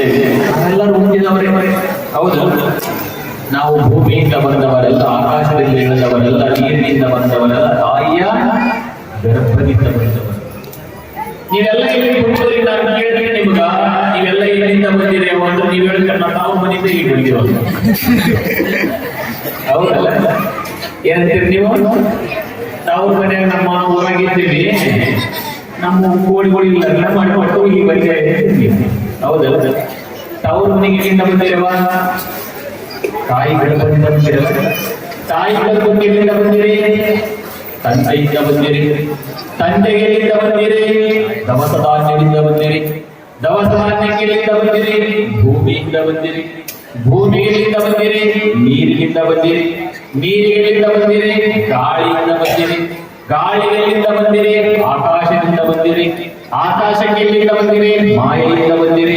ಇದ್ದೇವೆ ನಾವೆಲ್ಲರೂ ಹೌದು. ನಾವು ಭೂಮಿಯಿಂದ ಬಂದವರೆಲ್ಲ ಆಕಾಶದಿಂದ ಇಳಿದವರೆಲ್ಲ ನೀರಿನಿಂದ ಬಂದವರೆಲ್ಲ ತಾಯಿಯ ಗರ್ಭದಿಂದ ಬಂದವರು. ನೀವೆಲ್ಲ ಇಲ್ಲಿ ಕುಂತಲ್ಲಿ ಅಂತ ಕೇಳಿದ್ರೆ ನಿಮ್ಗ. ನೀವೆಲ್ಲ ಇಲ್ಲಿಂದ ಬಂದಿರಿ ಅಂತ ನೀವು ಹೇಳ್ತಾರೆ ನಾವು ಮನೆಯಿಂದ ಈಗ ಬಂದಿರೋದು ಹೌದಲ್ಲ? ಏನಂತೀರಿ ನೀವು? ನಾವು ಮನೆಯಾಗ ನಮ್ಮ ಊರಾಗಿದ್ದೀವಿ. ನಮ್ಮ ಕೋಳಿಗಳು ಇಲ್ಲ ಮಾಡ್ಕೊಂಡು ಇಲ್ಲಿ ಬಂದಿದೆ ಹೌದಲ್ಲ? ತವ್ರ ಮನೆಗೆ ಇಲ್ಲಿಂದ ಬಂದಿರವ ತಾಯಿ ಗರ್ಭದಿಂದ ಬಂದಿರವ ತಾಯಿ ಗರ್ಭಕ್ಕೆ ಎಲ್ಲಿಂದ ಬಂದಿರಿ ತಂದೆಯಿಂದ ಬಂದಿರಿ ತಂದೆಗೆ ಎಲ್ಲಿಂದ ಬಂದಿರಿ ದವಸ ಧಾನ್ಯದಿಂದ ಬಂದಿರಿ ದವಸ ಧಾನ್ಯಕ್ಕೆ ಎಲ್ಲಿಂದ ಬಂದಿರಿ ಭೂಮಿಯಿಂದ ಬಂದಿರಿ ಭೂಮಿಯಿಂದ ಬಂದಿರಿ ನೀರಿನಿಂದ ಬಂದಿರಿ ನೀರಿಗೆಲ್ಲಿಂದ ಬಂದಿರಿ ಗಾಳಿಯಿಂದ ಬಂದಿರಿ ಗಾಳಿಗೆಲ್ಲಿಂದ ಬಂದಿರಿ, ಆಕಾಶದಿಂದ ಬಂದಿರಿ ಆಕಾಶಕ್ಕೆ ಎಲ್ಲಿಂದ ಬಂದಿರಿ, ಮಾಯೆಯಿಂದ ಬಂದಿರಿ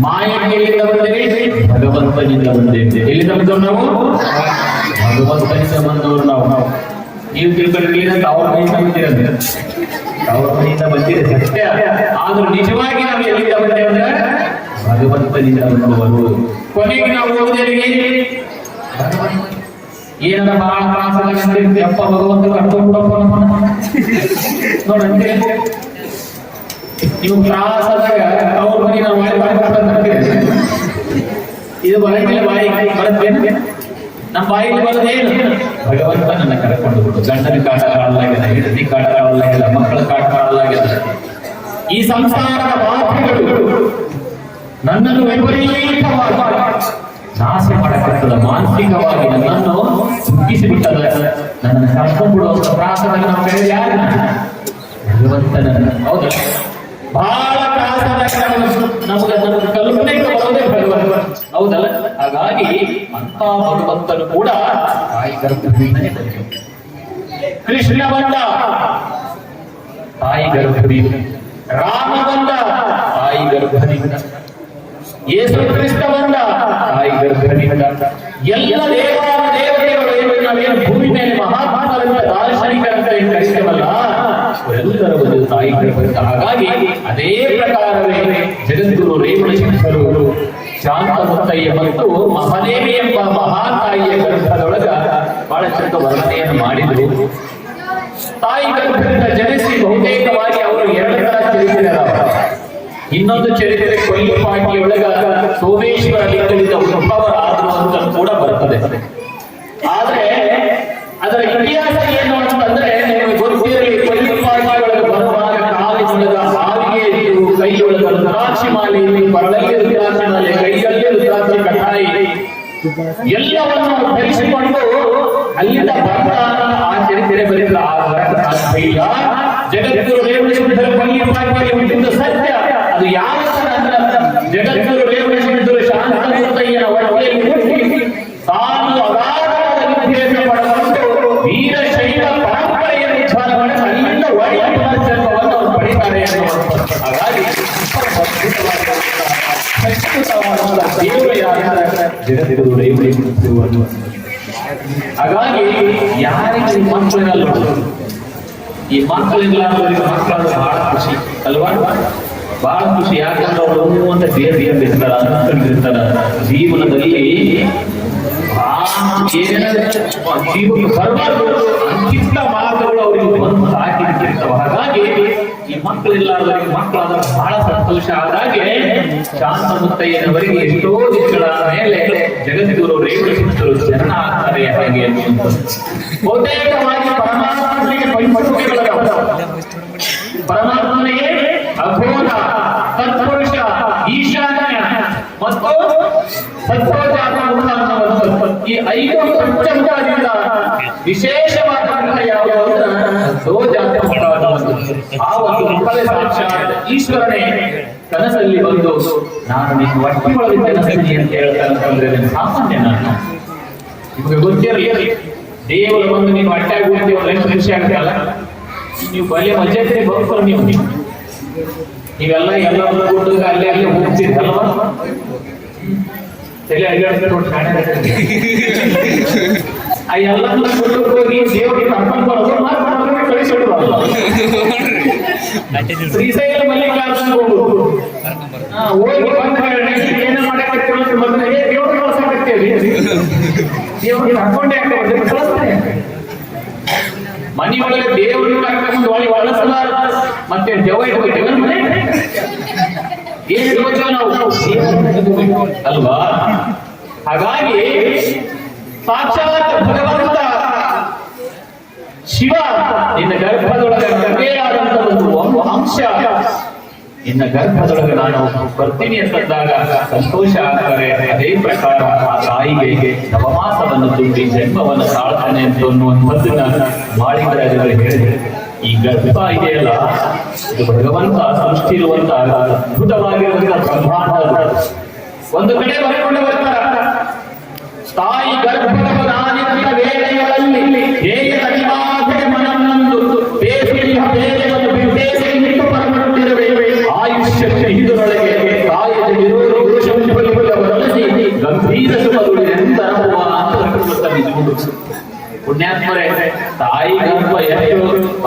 ಮಾಯಕ್ಕೆ ಎಲ್ಲಿಂದ ಬಂದಿರಿ, ಭಗವಂತನಿಂದ ಬಂದಿರಿ ಎಲ್ಲಿಂದ ಬಂದವರು ನಾವು? ಭಗವಂತನಿಂದ ಬಂದವರು ನಾವು. ನಾವು ನೀವು ತಿಳ್ಕೊಳ್ಳಿ ಅವ್ರ ಮೈಯಿಂದ ಬಂದಿರೋದು ಅವ್ರ ಮೈಯಿಂದ ಬಂದಿರಿ ಸತ್ಯ ಆದ್ರೂ ನಿಜವಾಗಿ ನಾವು ಎಲ್ಲಿಂದ ಬಂದೆ ಅಂದ್ರೆ? ಭಗವಂತನಿಂದ ಬಂದವರು. ಕೊನೆಗೆ ನಾವು ಹೋಗುದೇವಿಗೆ ಏನಾರ ಬಹಳ ತ್ರಾಸದಾಗ ಅಪ್ಪ, ಭಗವಂತ ಕರ್ಕೊಂಡ್ಬಿಡಪ್ಪ ನಮ್ಮನ್ನ. ನೋಡಂತೆ ನೀವು ತ್ರಾಸದಾಗ ಅವ್ರ ಮನೆ ನಾವು ಮಾಡಿ ಮಾಡಿ ಇದು ಬರಂಗಿಲ್ಲ ಬಾಯಿ. ಬರುತ್ತೇನು? ನಮ್ಮ ಬಾಯಿಗೆ ಬರೋದೇನು ಭಗವಂತ ನನ್ನ ಕರ್ಕೊಂಡು ಬಿಟ್ಟು ಗಂಡನ ಕಾಟ ಕಾಣಲಾಗಿದೆ ಹೆಂಡತಿ ಕಾಟ ಕಾಣಲಾಗಿದೆ ಮಕ್ಕಳ ಕಾಟ ಕಾಣಲಾಗಿದೆ ಈ ಸಂಸಾರದ ಬಾಧೆಗಳು ನನ್ನನ್ನು ವಿಪರೀತವಾಗಿ ನಾಶ ಮಾಡಕತ್ತದ ಮಾನಸಿಕವಾಗಿ ನನ್ನನ್ನು ಸುಗ್ಗಿಸಿಬಿಟ್ಟದ ನನ್ನನ್ನು ಕರ್ಕೊಂಡು ಬಿಡುವಂತ ಪ್ರಾರ್ಥನೆ ನಾವು ಬೇರೆ ಯಾರು? ಭಗವಂತನ. ಹೌದು? ಬಹಳ ಪ್ರಾರ್ಥನೆ ನಮಗೆ ನಮಗೆ ಕಲ್ಪನೆಗೆ ಹೌದಲ್ಲ? ಹಾಗಾಗಿ ಅಂತ ಭಗವಂತನು ಕೂಡ ತಾಯಿ ಗರ್ಭದಿಂದಲೇ. ಕೃಷ್ಣ ಬಂದ, ತಾಯಿ ಗರ್ಭದಿಂದ. ರಾಮ ಬಂದ, ತಾಯಿ ಗರ್ಭದಿಂದ. ಯೇಸು ಕ್ರಿಸ್ತ ಬಂದ. ತಾಯಿ ಗರ್ಭದಿಂದ. ಎಲ್ಲ ದೇವರ ದೇವತೆಗಳು ಏನು ನಾವೇನು ಭೂಮಿ ಮೇಲೆ ಮಹಾತ್ಮರಿಂದ ದಾರ್ಶನಿಕರಂತ ಏನು ಕರಿತೇವಲ್ಲ ಅವರೆಲ್ಲರೂ ಒಂದು ತಾಯಿ ಗರ್ಭದಿಂದ. ಹಾಗಾಗಿ ಅದೇ ಪ್ರಕಾರವೇ ಜಗದ್ಗುರು ರೇವಣ ಶಿಕ್ಷರು ಶಾಂತಮುತ್ತಯ್ಯ ಮತ್ತು ಮಹಾದೇವಿ ಎಂಬ ಮಹಾತಾಯಿಯ ಗರ್ಭದೊಳಗ ಬಹಳ ಚಂದ ವರ್ಣನೆಯನ್ನು ಮಾಡಿದ್ರು. ತಾಯಿ ಗರ್ಭದಿಂದ ಜನಿಸಿ ಬಹುತೇಕವಾಗಿ ಅವರು ಎರಡು ತರ ಚರಿತ್ರೆ ಇನ್ನೊಂದು ಚರಿತ್ರೆ ಕೊಯ್ಲುಪಾಟಿಯೊಳಗ ಸೋಮೇಶ್ವರ ಲಿಂಗದಿಂದ ಉದ್ಭವರಾದರು ಅಂತ ಕೂಡ ಬರ್ತದೆ ಆದ್ರೆ ಅದರ ಇತಿಹಾಸ ಏನು ಅಂತಂದ್ರೆ ನಿಮಗೆ ಗೊತ್ತಿರಲಿ ಕೊಯ್ಲುಪಾಟಿಯೊಳಗೆ ಬರುವಾಗ ಕಾಲಿನೊಳಗ ಹಾವಿಗೆ ಇದ್ದು ಕೈಯೊಳಗ ರುದ್ರಾಕ್ಷಿ ಮಾಲೆ ಇದ್ದು ಕೊರಳಲ್ಲಿ ರುದ್ರಾಕ್ಷಿ ಮಾಲೆ ಕೈಯಲ್ಲಿ ರುದ್ರಾಕ್ಷಿ ಕಟಾಯಿ ಎಲ್ಲವನ್ನು ಧರಿಸಿಕೊಂಡು ಅಲ್ಲಿಂದ ಬರ್ತಾ ಆ ಚರಿತ್ರೆ ಬರೆದ ಆ ವರ- ಆ ಶೈಲ ಜಗದ್ಗುರು ರೇವಣಸಿದ್ಧರ ಪಲ್ಲಿ ಪಾಟಿಯಲ್ಲಿ ಹುಟ್ಟಿದ ಸತ್ಯ ಅದು ಯಾವ ತರ ಅಂದ್ರೆ ಜಗದ್ಗುರು ರೇವಣಸಿದ್ಧರು ಶಾಂತಮೂರ್ತಯ್ಯನ ಹೊಟ್ಟೆಯಲ್ಲಿ ಹುಟ್ಟಿ ತಾನು ಅಗಾಧವಾದ ವಿದ್ಯೆಯನ್ನು ಪಡೆದುಕೊಂಡು ವೀರಶೈವ ಪರಂಪರೆಯನ್ನು ಉದ್ಧಾರ ಮಾಡಿ ಅಲ್ಲಿಂದ ಒಳ್ಳೆಯ ಪುನರ್ಜನ್ಮವನ್ನು ಅವರು ಪಡಿತಾರೆ ಅನ್ನುವಂಥದ್ದು. ಹಾಗಾಗಿ ಅದ್ಭುತವಾದಂತಹ ದೇವರು ಯಾರಂದ್ರೆ ಜಗದ್ಗುರು ರೇವಣಸಿದ್ಧರು ಅನ್ನುವಂಥದ್ದು. ಹಾಗಾಗಿ ಯಾರಿಗೆ ಈ ಮಕ್ಕಳಿರಲ್ಲ ಈ ಮಕ್ಕಳಿರ್ಲಾರ್ದವರಿಗೆ ಮಕ್ಕಳಾದ್ರೆ ಬಹಳ ಖುಷಿ ಅಲ್ವಾ ಬಹಳ ಖುಷಿ ಯಾಕಂದ್ರೆ ಅವರು ಅಂತ ಅಂತ ಬೇರೆ ಇರ್ತಾರ. ಅನ್ಕೊಂಡಿರ್ತಾರ ಜೀವನದಲ್ಲಿ ಜೀವಕ್ಕೆ ಬರಬಾರ್ದು ಅಂತಿಂತ ಮಾತುಗಳು ಅವರಿಗೆ ಬಂದು ಹಾಕಿರ್ತಾವ ಹಾಗಾಗಿ ಈ ಮಕ್ಕಳಿಲ್ಲಾದವರಿಗೆ ಮಕ್ಕಳಾದ ಬಹಳ ಸಂತೋಷ ಆದಾಗೆ ಶಾಂತ ಮುತ್ತಯ್ಯನವರಿಗೆ ಎಷ್ಟೋ ದಿನಗಳ ಮೇಲೆ ಜಗದ್ಗುರು ರೇವಣಿಸಿದರು ಜನ ಆಗ್ತಾರೆ ಹಾಗೆ ಬಹುತೇಕವಾಗಿ ಪರಮಾತ್ಮನಿಗೆ ಪರಮಾತ್ಮನಿಗೆ ಅಘೋರ, ತತ್ಪುರುಷ, ಈಶಾನ್ಯ ಮತ್ತು. ಈ ಐದು ಪಂಚಮುಖದಿಂದ ವಿಶೇಷವಾದಂತಹ ಯಾವುದು ಅಂದ್ರೆ ಸತ್ವಜಾತ ಅನ್ನುವಂಥದ್ದು. ಆ ಒಂದು ಮಕ್ಕಳೇ ಸಾಕ್ಷಾತ್ ಈಶ್ವರನೇ, ಕನಸಲ್ಲಿ ಬಂದು ನಾನು ನಿನ್ನ ಹೊಟ್ಟೆ ಜನಿಸ್ತೀನಿ ಅಂತ ನಾನು ಸಾಮಾನ್ಯ ನಾನು ನಿಮಗೆ ಗೊತ್ತಿರಲಿ ದೇವರು ಬಂದು ನೀವು ಅಟ್ಟಾಗಿ ಹೋಗ್ತೀವಿ ಒಂದು ನಿಮಿಷ ಆಗ್ತಲ್ಲ ನೀವು ಬಲ್ಯ ಮಜಾತ್ರೆ ಬರ್ತಾರೆ ನೀವು ನೀವು ನೀವೆಲ್ಲ ಎಲ್ಲ ಕೊಟ್ಟು ಅಲ್ಲಿ ಅಲ್ಲಿ ಹೋಗ್ತಿದ್ದಲ್ವಾ? ಆ ಹೋಗಿ ದೇವರಿಗೆ ಮಾತ್ರ ಮಲ್ಲಿಕಾರ್ಜುನ ಏನ ಮೊದಲು ಹಾಕೊಂಡೇ ಕರ್ಕೊಂಡು ಒಳಗೆ ಮತ್ತೆ ಮನೆ? ಏನ್ ಇಟ್ಕೊಳ್ತೇವೆ ನಾವು? ಅಲ್ವಾ? ಹಾಗಾಗಿ ಸಾಕ್ಷಾತ್ ಭಗವಂತ ಶಿವ ನಿನ್ನ ಗರ್ಭದೊಳಗೆ ಒಂದು ಒಂದು ಅಂಶ. ನಿನ್ನ ಗರ್ಭದೊಳಗೆ ನಾನು ಬರ್ತೀನಿ ಅಂತಂದಾಗ ಸಂತೋಷ ಆಗ್ತಾರೆ ಅದೇ ಪ್ರಕಾರ ಆ ತಾಯಿಗೆ ನವಮಾಸವನ್ನು ತುಂಬಿ ಜನ್ಮವನ್ನು ಸಾಳ್ತಾನೆ ಅಂತ ಅನ್ನುವಂಥದ್ದನ್ನ ಮಾಳಿಕರಾಜರು ಹೇಳಿದೆ ಈ ಗರ್ಭ ಇದೆಯಲ್ಲ, ಇದು ಭಗವಂತ ಸೃಷ್ಟಿ ಇರುವಂತಹ ಅದ್ಭುತವಾಗಿರುವಂತಹ ಬ್ರಹ್ಮಾಂಡ. ಒಂದು ಕಡೆ ಬರ್ಕೊಂಡು ಬರ್ತಾರ ತಾಯಿ ಗರ್ಭದ ತಾಯಿ ಗರ್ಭ ಎಷ್ಟು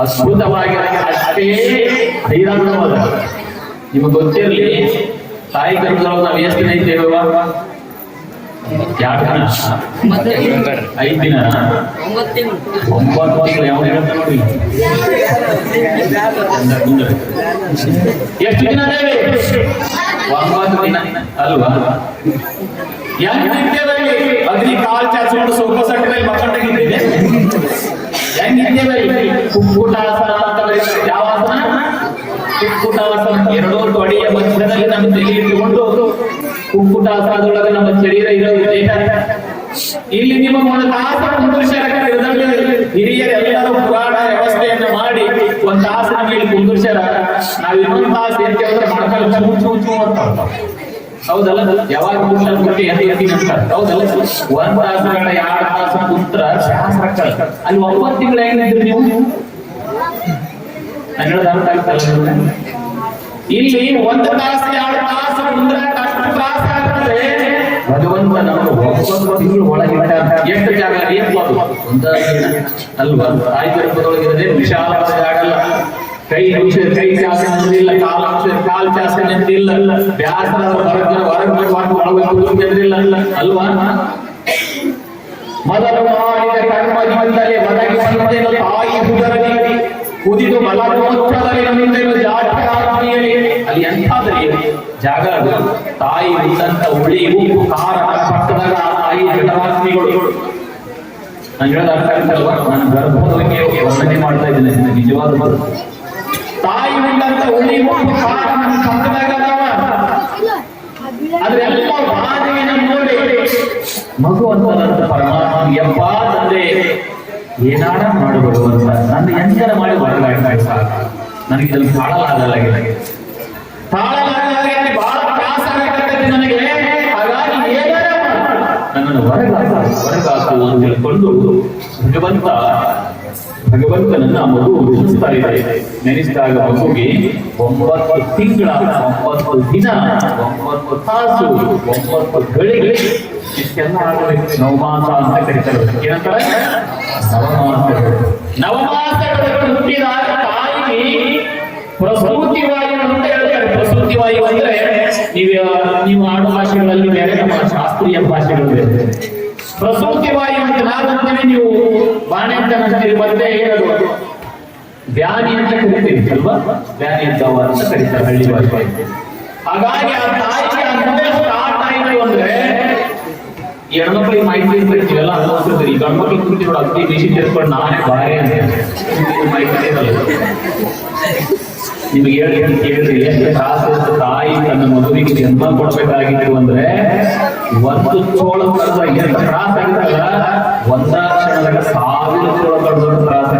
ಅದ್ಭುತವಾಗಿ ಅಷ್ಟೇ ಹೈರಾಣವಾದ ನಿಮಗೆ ಗೊತ್ತಿರಲಿ, ತಾಯಿ ಗರ್ಭದೊಳಗೆ ನಾವು ಎಷ್ಟು ದಿನ ಇದ್ದೇವೆ ದಿನ? ಐದು ದಿನ. ಒಂಬತ್ತು ತಿಂಗಳು. ಯಾವ ಹೇಳ್ತಾ. ಎಷ್ಟು ದಿನ ಒಂಬತ್ತು ದಿನ. ಅಲ್ವಾ? ಹೆಂಗಿದ್ದೇವೆ ಅಗ್ನಿ ಕಾಲ್ ಚಾಚಿಕೊಂಡು ಸೋಫಾ ಸೆಟ್ ಮೇಲೆ ಮಕ್ಕಳಿದ್ದೇವೆ ಹೆಂಗಿದ್ದೇವೆ ಯಾವ ಆಸನ ನಮ್ಮ ನಮ್ಮ ಶರೀರ ದೇಹ ಇಲ್ಲಿ ನಿಮ್ಮ ಒಂದು ತಾಸು ಹಿರಿಯರು ಎಲ್ಲರೂ ಪುರಾಣ ವ್ಯವಸ್ಥೆಯನ್ನು ಮಾಡಿ ಒಂದು ತಾಸಿನ ಮೇಲೆ ಕುಂದುರ್ಸ್ಯಾರ ನಾವು ಇನ್ನೊಂದು ತಾಸು ಎಂತ ಹೇಳಿದ್ರೆ ಮಣಕಾಲು ಚೂ ಚೂ ಅಂತ. ಹೌದಲ್ಲ? ಯಾವಾಗ ಪುರುಷನ ಬಿಟ್ಟು ಎದೆ ಎತ್ತೀನಿ ಅಂತ ಹೌದಲ್ಲ? ಒಂದ್ ತಾಸುಗಳ ಎರಡು ತಾಸು ಕುಂತ್ರ ಶಾಸ್ತ್ರ ಅಲ್ಲಿ ಒಂಬತ್ತು ತಿಂಗಳು ಹೆಂಗಿದ್ರಿ ನೀವು ನಾನು ಹೇಳೋದು ಅರ್ಥ ಆಗ್ತಲ್ಲ ನಿಮ್ಗೆ? ಇಲ್ಲಿ ಒಂದು ತಾಸು, ಎರಡು ತಾಸು ಕುಂದ್ರ ಅಷ್ಟು ತಾಸು ಆಗ್ತದೆ ಭಗವಂತ ನಮ್ಮ ಒಂಬತ್ತು ತಿಂಗಳು ಒಳಗಿಟ್ಟ ಎಷ್ಟು ಜಾಗ? ಏನು ಒಂದ ಅಲ್ವಾ? ತಾಯಿ ಗರ್ಭದೊಳಗಿರದೆ ವಿಶಾಲವಾದ ಜಾಗ ಅಲ್ಲ. ಕೈ ನಿಮಿಷ ಕೈ ಚಾಸನ ಇಲ್ಲ ಕಾಲ ನಿಮಿಷ ಕಾಲ್ ಚಾಸನ ಇಲ್ಲ ಬ್ಯಾಸರ ಹೊರಗೆ ಹೊರಗೆ ಒಳಗೆ ಇಲ್ಲ ಅಲ್ವಾ? ಮೊದಲು ಮಾಡಿದ ಕರ್ಮದಿಂದಲೇ ಒದಗಿ ಬಂದೆನು ತಾಯಿ ಹುದರದಿ ಕುದಿದು ಬಲಗೋತ್ರದಲ್ಲಿ ನಮ್ಮಿಂದ ಜಾಠರಾತ್ರಿಯಲ್ಲಿ ಅಲ್ಲಿ ಎಂಥಾದ್ರಿ ಜಾಗ ತಾಯಿ ಉಂಡಂತ ಹುಳಿ ಉಪ್ಪು ಪಕ್ಕದಾಗ ತಾಯಿ ಜಠರಾತ್ರಿಗಳು ನಾನು ಹೇಳೋದು ಅರ್ಥ ಆಗ್ತಲ್ವಾ ನಾನು ಗರ್ಭದ ಬಗ್ಗೆ ವರ್ಣನೆ ಮಾಡ್ತಾ ಇದ್ದೇನೆ. ನಿಜವಾದ ಮಾತು. ಮಗು ಅಂತ ಪರಮಾತ್ಮ ಯಪ್ಪ ತಂದೆ ಏನಾಡ ಮಾಡಬಹುದು ಅಂತ ನನ್ನ ಎಂತರ ಮಾಡಿ ಹೊರಗಾಡ್ತಾರೆ ಸಾಕು ನನಗೆ ಇದನ್ನು ತಾಳಲಾಗಲಾಗಿದೆ ತಾಳಲಾಗಲಾಗಿದೆ ಬಹಳ ತ್ರಾಸ ನನಗೆ. ಹಾಗಾಗಿ ಏನಾರ. ನನ್ನನ್ನು ಹೊರಗಾಕು ಹೊರಗಾಕು ಅಂತ ತಿಳ್ಕೊಂಡು ಭಗವಂತ ಭಗವಂತನನ್ನ ಮಗು ರೂಪಿಸ್ತಾ ಇದೆ ನೆನೆಸಿದಾಗ ಮಗುಗೆ ಒಂಬತ್ತು ತಿಂಗಳ ಒಂಬತ್ತು ದಿನ, ಒಂಬತ್ತು ತಾಸು, ಒಂಬತ್ತು ಗಳಿಗೆ ಇಷ್ಟೆಲ್ಲ ಆಗಬೇಕು. ನವಮಾಸ ಅಂತ ಕರೀತಾರೆ. ಏನಂತಾರೆ? ನವಮಾಸಗಳು. ನವಮಾಸಗಳು ಹುಟ್ಟಿದಾಗ ತಾಯಿಗೆ ಪ್ರಸೂತಿವಾಯು ಅಂತ ಹೇಳ್ತಾರೆ. ಪ್ರಸೂತಿವಾಯು ಅಂದ್ರೆ ನೀವು ನೀವು ಆಡು ಭಾಷೆಗಳಲ್ಲಿ ಬೇರೆ ನಮ್ಮ ಶಾಸ್ತ್ರೀಯ ಭಾಷೆಗಳು ಬೇರೆ. ಪ್ರಸೂತಿ ವಾಯು ಅಂತ ನಾವಂತೇನೆ ನೀವು ಬಾಣೆ ಅಂತ ಅಂತೀರಿ ಮತ್ತೆ ಹೇಳೋದು. ಬ್ಯಾನಿ ಅಂತ ಕರಿತೀರಿ, ಅಲ್ವಾ? ಬ್ಯಾನಿ ಅಂತ ಅಂತ ಕರೀತಾರೆ, ಹಳ್ಳಿ ಭಾಷೆ ಹಾಗಾಗಿ ಆ ತಾಯಿಗೆ ಅಂದ್ರೆ ಸ್ಟಾರ್ಟ್ ಆಯ್ತು ಅಂದ್ರೆ ಈ ಹೆಣ್ಮಕ್ಳಿಗೆ ಮಾಹಿತಿ ಬರ್ತೀವಲ್ಲ ಅನ್ಸ್ತಿರ್ತೀರಿ ಈ ಗಂಡ್ಮಕ್ಳು ಕುರಿತು ನೋಡಿ ಅತಿ ಬಿಸಿ ತಿರ್ಕೊಂಡು ನಾನೇ ಬಾರೆ ಅಂತ ಮಾಹಿತಿ ನಿಮಗೆ ಹೇಳಿ ಕೇಳಿದ್ರೆ ಎಷ್ಟು ಕಾಸು ತಾಯಿ ತನ್ನ ಮಗುವಿಗೆ ಜನ್ಮ ಕೊಡ್ಬೇಕಾಗಿತ್ತು ಅಂದ್ರೆ ಒಂದು ಚೋಳ ಕಳೆದ ಎಷ್ಟು ತ್ರಾಸ ಆಗ್ತಲ್ಲ ಒಂದ ಕ್ಷಣದಾಗ ಸಾವಿರ ಚೋಳ ಕಳೆದಷ್ಟು ತ್ರಾಸ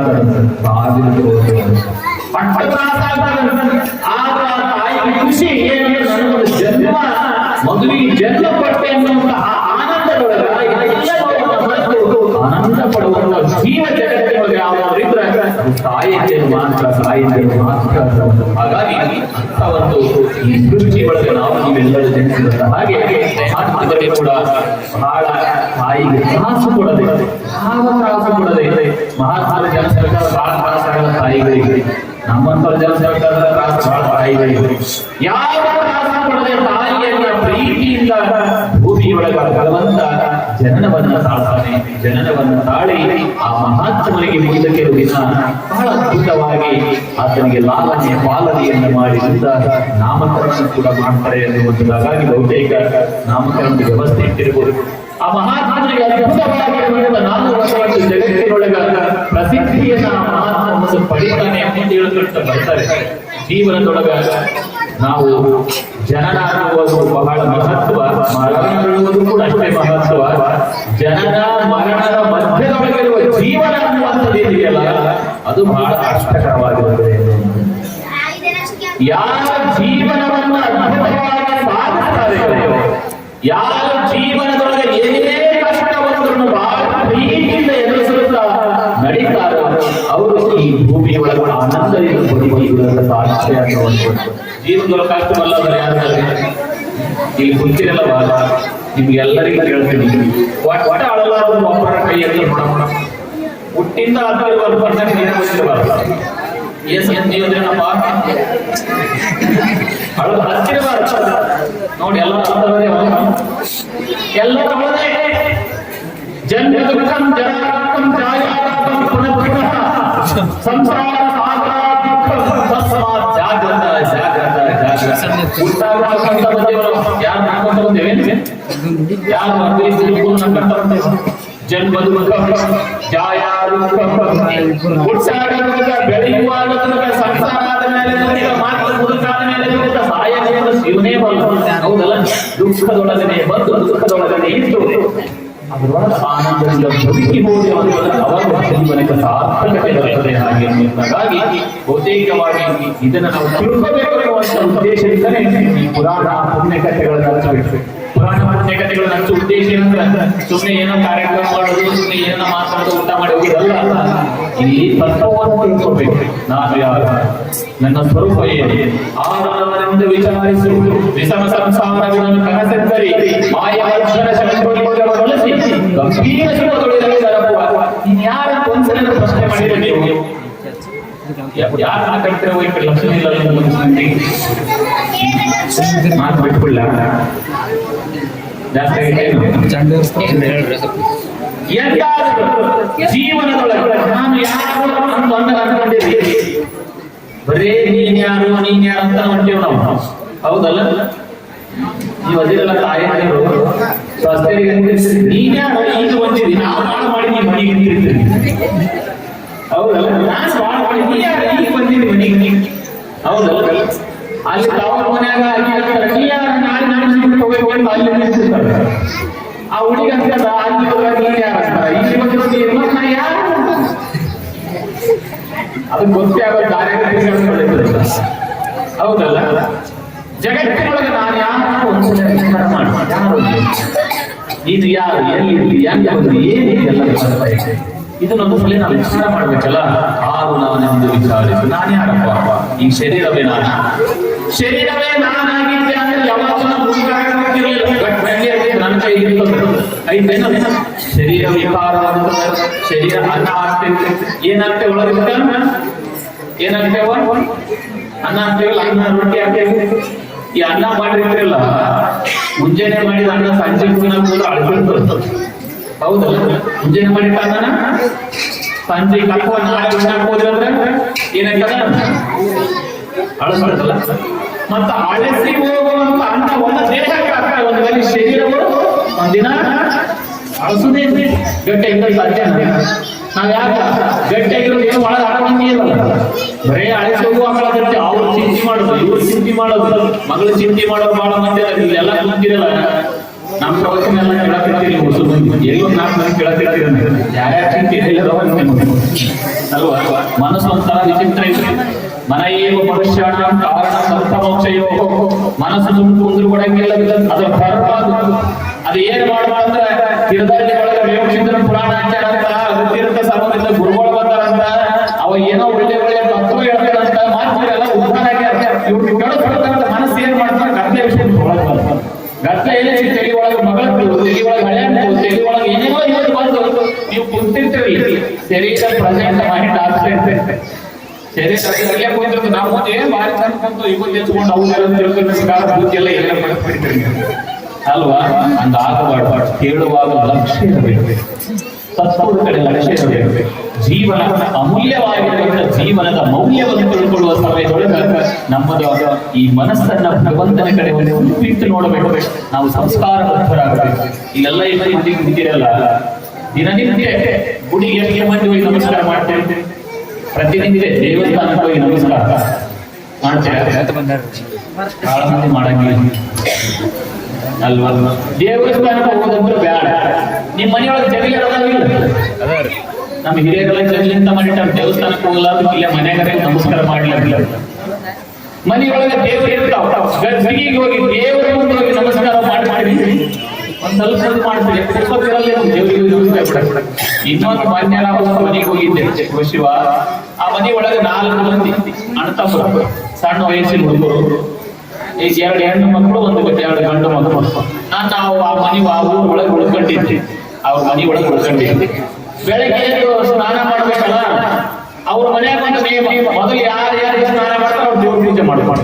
ಸಾವಿರ ಚೋಳ ಜನ್ಮ, ಮಗುವಿಗೆ ಜನ್ಮ ಕೊಟ್ಟೆ ಅನ್ನುವಂತಹ ಆನಂದದೊಳಗ ಆನಂದ ಪಡುವಂತ ಜೀವ ಜಗತ್ತಿನೊಳಗೆ ಯಾವ್ದಾದ್ರಿದ್ರೆ ಅದು ತಾಯಿಯನ್ನು ಮಾತ್ರ ತಾಯಿಯನ್ನು ಮಾತ್ರ ಹಾಗಾಗಿ ಅಂತ ಒಂದು ಈ ಸೃಷ್ಟಿ ಒಳಗೆ ನಾವು ನೀವೆಲ್ಲರೂ ಜನಿಸಿದಂತ ಹಾಗೆ ಆತ್ಮದಲ್ಲಿ ಕೂಡ ಬಹಳ ತಾಯಿಗೆ ತ್ರಾಸು ಕೊಡದೆ ಯಾವ ತ್ರಾಸು ಕೊಡದೆ ಮಹಾತ್ಮರ ಜನ ಸರ್ಕಾರ ಬಹಳ ತ್ರಾಸಾಗಲ್ಲ ತಾಯಿಗಳಿಗೆ ನಮ್ಮಂತರ ಜನ ಸರ್ಕಾರದ ತ್ರಾಸ ಬಹಳ ತಾಯಿಗಳಿಗೆ ಯಾವ ತ್ರಾಸ ಕೊಡದೆ ತಾಯಿಯನ್ನ ಪ್ರೀತಿಯಿಂದ ಭೂಮಿ ಭೂಮಿಯೊಳಗ ಭಗವಂತ ಜನನವನ್ನ ತಾಳ್ತಾನೆ ಜನನವನ್ನ ತಾಳಿ ಆ ಮಹಾತ್ಮನಿಗೆ ಮುಂದಕ್ಕೆ ದಿನ ಬಹಳ ಅದ್ಭುತವಾಗಿ ಆತನಿಗೆ ಲಾಲನೆ ಪಾಲನೆಯನ್ನು ಮಾಡಿದಂತ ನಾಮಕರಣ ಕೂಡ ಮಾಡ್ತಾರೆ ಎನ್ನುವಂಥದ್ದಾಗಿ ಬಹುತೇಕ ನಾಮಕರಣದ ವ್ಯವಸ್ಥೆ ಇಟ್ಟಿರಬಹುದು ಆ ಮಹಾತ್ಮನಿಗೆ ಅದ್ಭುತವಾಗಿರುವಂತಹ ನಾಲ್ಕು ವರ್ಷಗಳ ಜಗತ್ತಿನೊಳಗ ಪ್ರಸಿದ್ಧಿಯನ್ನ ಆ ಮಹಾತ್ಮ ಪಡಿತಾನೆ ಅಂತ ಹೇಳ್ಕೊಳ್ತಾ ಬರ್ತಾರೆ ಜೀವನದೊಳಗ ನಾವು ಯಾರ ಜೀವನವನ್ನು ಅದ್ಭುತವಾಗಿ ಸಾಧಿಸ್ತಾರೆ ಯಾರ ಜೀವನದೊಳಗೆ ಏನೇ ಕಷ್ಟ ಬಂದರೂ ಬಹಳ ಪ್ರೀತಿಯಿಂದ ಎದುರಿಸುತ್ತಾ ನಡೀತಾರೋ ಅವರು ಈ ಭೂಮಿಯೊಳಗೆ ಆನಂದದಿಂದ ಬದುಕಿರುವಂತ ಸಾಧ್ಯ ಜೀವನದೊಳಗೆ ಕಷ್ಟವಲ್ಲದ್ರೆ ಯಾರು ಇಲ್ಲಿ ಕುಂತಿರಲ್ಲ ನಿಮ್ಗೆಲ್ಲರಿಗೂ ಹೇಳ್ತೀನಿ ಒಟ್ಟ ಅಳಲಾರದು ಒಬ್ಬರ ಕೈಯಲ್ಲಿ ನೋಡೋಣ ಹುಟ್ಟಿಂದ ಹದಿನೈದು ಪರ್ಸೆಂಟ್ ಏನು ನೋಡಿ ಎಲ್ಲ ಅರ್ಥವೇ ಎಲ್ಲ ತಗೊಳ್ಳದೆ ಯಾರು ಬಂದೇವೆ ಯಾರು ಬಂದೇವೆ? ಜನ್ಮ ಜಾಯ ಹುಟ್ಟಾಗ ಬೆಳೆಯುವಾಗ ತನಕ ಸಂಸಾರ ಆದ ಮೇಲೆ ತನಕ ಮಾತ್ರ ಮುದುಕಾದ ಮೇಲೆ ತನಕ ಸಾಯದಿಂದ ಶಿವನೇ ಬಂದು ಹೌದಲ್ಲ ದುಃಖದೊಳಗನೆ ಬಂದು ದುಃಖದೊಳಗನೆ ಇದ್ದು ಅದರೊಳಗೆ ಆನಂದದಿಂದ ಬದುಕಿಬಹುದು ಅನ್ನೋದರ ಅವರ ಜೀವನಕ್ಕೆ ಸಾರ್ಥಕತೆ ಬರ್ತದೆ ಹಾಗೆ ಹಾಗಾಗಿ ಬಹುತೇಕವಾಗಿ ಇದನ್ನು ನಾವು ತಿಳ್ಕೋಬೇಕು ಎನ್ನುವಂತ ಉದ್ದೇಶದಿಂದಲೇ ಈ ಪುರಾಣ ಪುಣ್ಯ ಕಥೆಗಳನ್ನು ಹಚ್ಚಬೇಕು ಪುರಾಣ ಪುಣ್ಯ ಕಥೆಗಳನ್ನು ಉದ್ದೇಶ ಏನಂದ್ರೆ ಸುಮ್ಮನೆ ಏನೋ ಕಾರ್ಯಕ್ರಮ ಮಾಡೋದು ಸುಮ್ಮನೆ ಏನೋ ಮಾತಾಡೋದು ಊಟ ಮಾಡಿ ಅಲ್ಲ. ಇಲ್ಲಿ ತತ್ವವನ್ನು ತಿಳ್ಕೋಬೇಕು. ನಾನು ಯಾರು ನನ್ನ ಸ್ವರೂಪ ಏನು. ಆಧಾರದಿಂದ ವಿಚಾರಿಸು ವಿಷಮ ಸಂಸಾರಗಳನ್ನು ಕನಸೆತ್ತರಿ. ಮಾಯಾಕ್ಷರ ಶಂಕರಿಗಳನ್ನು ಬಳಸಿ ಗಂಭೀರ ಶಿವದೊಳಗೆ ತರಬುವ ಇನ್ಯಾರ ಕೊಂಚನ ಪ್ರಶ್ನೆ ಮಾಡಿದ್ರೆ ನೀವು ಯಾರು ಮಾತಾಡ್ತಿರೋ ಈ ಕಡೆ ಲಕ್ಷ್ಮೀ ಇಲ್ಲ. ಮಾತು ಬಿಟ್ಬಿಡ್ಲ ಜಾಸ್ತಿ ಜೀವನದೊಳಗೆ ನಾನು ಯಾರು ಅಂತ ಬರೇ ನೀನ್ ಯಾರು ನೀನ್ ಯಾರು ಅಂತ ಹೊಂಟೇವ್ ನಾವು ಹೌದಲ್ಲ ನೀವು ಅದಿರಲ್ಲ ತಾಯಿಯರು ಸ್ವಸ್ಥರಿಗೆ ನೀನ್ ಯಾರು ಈಗ ಬಂದಿದ್ದೀನಿ ನಾವು ಬಾಳ ಮಾಡಿ ನೀವು ಮನೆಗೆ ಹಿಂದಿರ್ತೀರಿ ಹೌದಲ್ಲ ನಾನು ಬಾಳ ಮಾಡಿ ನೀ ಯಾರು ಈಗ ಬಂದಿದ್ದೀನಿ ಮನೆಗೆ? ಹೌದಲ್ಲ? ಅಲ್ಲಿ ತವ್ರ ಮನ್ಯಾಗ ಅಲ್ಲಿ ಹೇಳ್ತಾರೆ, ನೀ ಯಾರು ನಾಳೆ ನಾಳೆ ಬಿಟ್ಟು ಹೋಗ್ಬೇಕು ಅಂತ ಅಲ್ಲಿ ನಿಲ್ಸಿರ್ತಾರೆ ಆ ಹುಡುಗ ಅಂತ ಅಲ್ಲಿ ಹೋದಾಗ ನೀನ್ ಯಾರು ಅಂತಾರೆ ಇಲ್ಲಿ ಬಂದಿರೋದು ಮತ್ತೆ ನಾ ಯಾರು ಅದು ಗೊತ್ತೇ ಆಗೋ ಕಾರ್ಯಕ್ರಮ ಹೌದಲ್ಲ ಜಗತ್ತಿನೊಳಗೆ ನಾನು ಯಾರು ಒಂದ್ಸಲ ವಿಚಾರ ಮಾಡಿ ಯಾರು ಇದು ಯಾರು ಎಲ್ಲಿ ಹೆಂಗ ಬಂದು ಏನಿದೆ ಎಲ್ಲ ಬರ್ತಾ ಇದೆ ಇದನ್ನೊಂದು ಸಲ ನಾವು ವಿಚಾರ ಮಾಡ್ಬೇಕಲ್ಲ? ಆರು ನಾನೆಂದು ವಿಚಾರಿಸು. ನಾನು ಯಾರಪ್ಪ ಈ ಶರೀರವೇ ನಾನ. ಶರೀರವೇ ನಾನಾಗಿದ್ದೆ ಅಂದ್ರೆ ಶರೀರ ವಿಕಾರ ಶರೀರ ಅನ್ನ ಆಗ್ತೈತೆ ಏನಾಗ್ತೇವೆ ಒಳಗೆ ಏನಾಗ್ತೇವ? ಅನ್ನ ಅಂತೇವಲ್ಲ ಅನ್ನ ರೊಟ್ಟಿ ಈ ಅನ್ನ ಮಾಡಿರ್ತಿರಲ್ಲ? ಮುಂಜಾನೆ ಮಾಡಿದ ಅನ್ನ ಸಂಜೆ ಕೂಡ ಬರ್ತದೆ. ಹೌದಲ್ಲ? ಮುಂಜಾನೆ ಮಾಡಿಟ್ಟಾನ ಸಂಜೆ ನಾಳೆ ಉಣ್ಣಾಕ್ ಹೋದ್ರೆ ಅಂದ್ರೆ ಏನಾಗ್ತದ? ಅಳಿಸ್ಬಿಡ್ತಲ್ಲ. ಮತ್ತ ಅಳಸಿ ಹೋಗುವಂತ ಅನ್ನ ಒಂದು ದೇಹಕ್ಕೆ ಒಂದು ವೇಳೆ ಶರೀರವು ಒಂದಿನ ಅಳಿಸುದೇ ಗಟ್ಟೆ ಇಂದ ಸಾಧ್ಯ ನಾವ್ ಯಾಕ? ಗಟ್ಟೆ ಇರೋದು ಏನು ಒಳಗೆ ಆಡವಂಗೆ ಇಲ್ಲ ಬರೇ ಅಳಿಸಿ ಹೋಗುವ ಮಕ್ಕಳ ಅವ್ರು ಚಿಂತೆ ಮಾಡೋದು, ಇವ್ರು ಚಿಂತೆ ಮಾಡೋದು, ಮಗಳು ಚಿಂತೆ ಮಾಡೋದು ಮಾಡೋ ಮಂದಿ. ಇಲ್ಲೆಲ್ಲ ಕುಂತಿರಲ್ಲ. ನಮ್ಮ ಪ್ರವಚನ ಎಲ್ಲ ಕೇಳಕ್ಕಿರ್ತೀರಿ ಹೊಸ ಎಲ್ಲೋ ನಾಲ್ಕು ಮಂದಿ ಇಲ್ಲ ಅಲ್ವಾ? ಮನಸ್ಸು ಒಂಥರ ವಿಚಿತ್ರ ಮನ ಮನುಷ್ಯ ಮನುಷ್ಯಾಣ ಕಾರಣ ಸಂತ ಮೋಕ್ಷಯೋ ಮನಸ್ಸು ಸುಮ್ಮನೆ ಕೊಡಂಗಿಲ್ಲ ಅದು ಧರ್ಮ ಅದು. ಏನ್ ಮಾಡ್ಬೇಕಂದ್ರೆ ತಿರುದಲ್ಲಿ ಒಳಗೆ ಪುರಾಣ ಆಚಾರ ಅಂತ ತೀರ್ಥ ಗುರುಗಳು ಬಂದಾರಂತ ಅವ ಏನೋ ಒಳ್ಳೆ ಒಳ್ಳೆ ತತ್ವ ಹೇಳ್ತಾರಂತ ಮಾತಿರೆಲ್ಲ ಉದ್ಧಾರ ಆಗ್ಯಾರ. ಇವ್ರು ಮನಸ್ಸು ಏನ್ ಮಾಡ್ತಾರೆ ಗದ್ದೆ ವಿಷಯ ಗದ್ದೆ ಎಲ್ಲಿ ತಲೆ ಒಳಗೆ ಮಗಳು ತಲೆ ಒಳಗೆ ಹಳೆ ತಲೆ ಒಳಗೆ ಏನೇನೋ ಇವತ್ತು ಬಂದು ನೀವು ಕುಂತಿರ್ತೀರಿ. ಶರೀರ ಪ್ರೆಸೆಂಟ್ ಮೈಂಡ್ ಸರಿ ಶರೀರ ಅಲ್ಲೇ ಕುಂತಿರ್ತು ನಾವು ಮುಂದೆ ಬಾರಿ ತನ್ಕಂತ ಇವತ್ತು ಎತ್ಕೊಂಡು ಅವು ತಿಳ್ಕೊಂಡು ಬುದ್ಧಿ ಎಲ್ಲ ಎಲ್ಲ ಮಾಡ್ಬಿಡ್ತೀರಿ ಅಲ್ವಾ? ಹಂಗಾಗಬಾರ್ದು ಕೇಳುವಾಗ ಲಕ್ಷ್ಯ ಇರಬೇಕು. ತತ್ವದ ಕಡೆ ಲಕ್ಷ್ಯ ಇರಬೇಕು. ಜೀವನ ಅಮೂಲ್ಯವಾಗಿರುವಂತ ಜೀವನದ ಮೌಲ್ಯವನ್ನು ತಿಳ್ಕೊಳ್ಳುವ ಸಮಯದೊಳಗೆ ನಮ್ಮದು ಈ ಮನಸ್ಸನ್ನ ಭಗವಂತನ ಕಡೆ ಒಂದು ಉಪ್ಪಿಟ್ಟು ನೋಡಬೇಕು. ನಾವು ಸಂಸ್ಕಾರಬದ್ಧರಾಗಬೇಕು. ಇಲ್ಲೆಲ್ಲ ಇಲ್ಲ ಇಲ್ಲಿಗೆ ಹುಡುಗಿರಲ್ಲ ದಿನನಿತ್ಯ ಗುಡಿ ಎಷ್ಟು ಮಂದಿ ಹೋಗಿ ನಮಸ್ಕಾರ ಮಾಡ್ತೇವೆ. ಪ್ರತಿನಿತ್ಯ ದೇವಸ್ಥಾನಕ್ಕೆ ಹೋಗಿ ನಮಸ್ಕಾರ ಮಾಡ್ತೇವೆ. ಬಹಳ ಮಂದಿ ಮಾಡಂಗಿಲ್ಲ. ಅಲ್ವಾ? ದೇವಸ್ಥಾನಕ್ಕೆ ಹೋಗೋದಂದ್ರೆ ಬೇಡ. ನಿಮ್ಮ ಮನೆಯೊಳಗೆ ಜಗಳ ನಮ್ಮ ಹಿರಿಯರೆಲ್ಲ ಜಗಲಿ ಅಂತ ಮಾಡಿಟ್ಟಾರ? ದೇವಸ್ಥಾನಕ್ಕೆ ಹೋಗಲ್ಲ ಇಲ್ಲೇ ಮನೆಯಾಗರೆ ನಮಸ್ಕಾರ ಮಾಡ್ಲಿಲ್ಲ ಮನೆಯೊಳಗೆ ದೇವರು ಇರ್ತಾವ. ಗರ್ಭಿಗೆ ಹೋಗಿ ದೇವರ ಮುಂದೆ ಹೋಗಿ ನಮಸ್ಕಾರ ಮಾಡಿ ಮಾಡಿದ್ವಿ ಒಂದ್ ಸ್ವಲ್ಪ ಸ್ವಲ್ಪ ಮಾಡ್ತೀವಿ. ಪುಸ್ತಕದಲ್ಲಿ ದೇವರಿಗೆ ಇನ್ನೊಂದು ಮಾನ್ಯ ನಾವು ಮನೆಗೆ ಹೋಗಿದ್ದೆ. ಶಿವ, ಆ ಮನೆ ಒಳಗೆ ನಾಲ್ಕು ಮಂದಿ ಅಣ್ತಮ್ಮರು ಸಣ್ಣ ವಯಸ್ಸಿನ ಹುಡುಗರು ಈಗ ಎರಡು ಹೆಣ್ಣು ಮಕ್ಕಳು, ಒಂದು ಎರಡು ಗಂಡು ಮಕ್ಕಳು. ನಾನು ನಾವು ಆ ಮನೆ ಆ ಊರ್ ಒಳಗೆ ಉಳ್ಕೊಂಡಿದ್ದೆ. ಅವ್ರ ಮನೆ ಒಳಗೆ ಉಳ್ಕೊಂಡಿದ್ದೆ. ಬೆಳಗ್ಗೆ ಎದ್ದು ಸ್ನಾನ ಮಾಡ್ಬೇಕಲ್ಲ, ಅವ್ರ ಮನ್ಯಾಗ ಒಂದು ನಿಯಮ ಮೊದಲು ಯಾರು ಯಾರಿಗೆ ಸ್ನಾನ ಮಾಡ್ತಾರೆ ಅವ್ರು ದೇವ್ರ ಪೂಜೆ ಮಾಡ್ಕೊಂಡು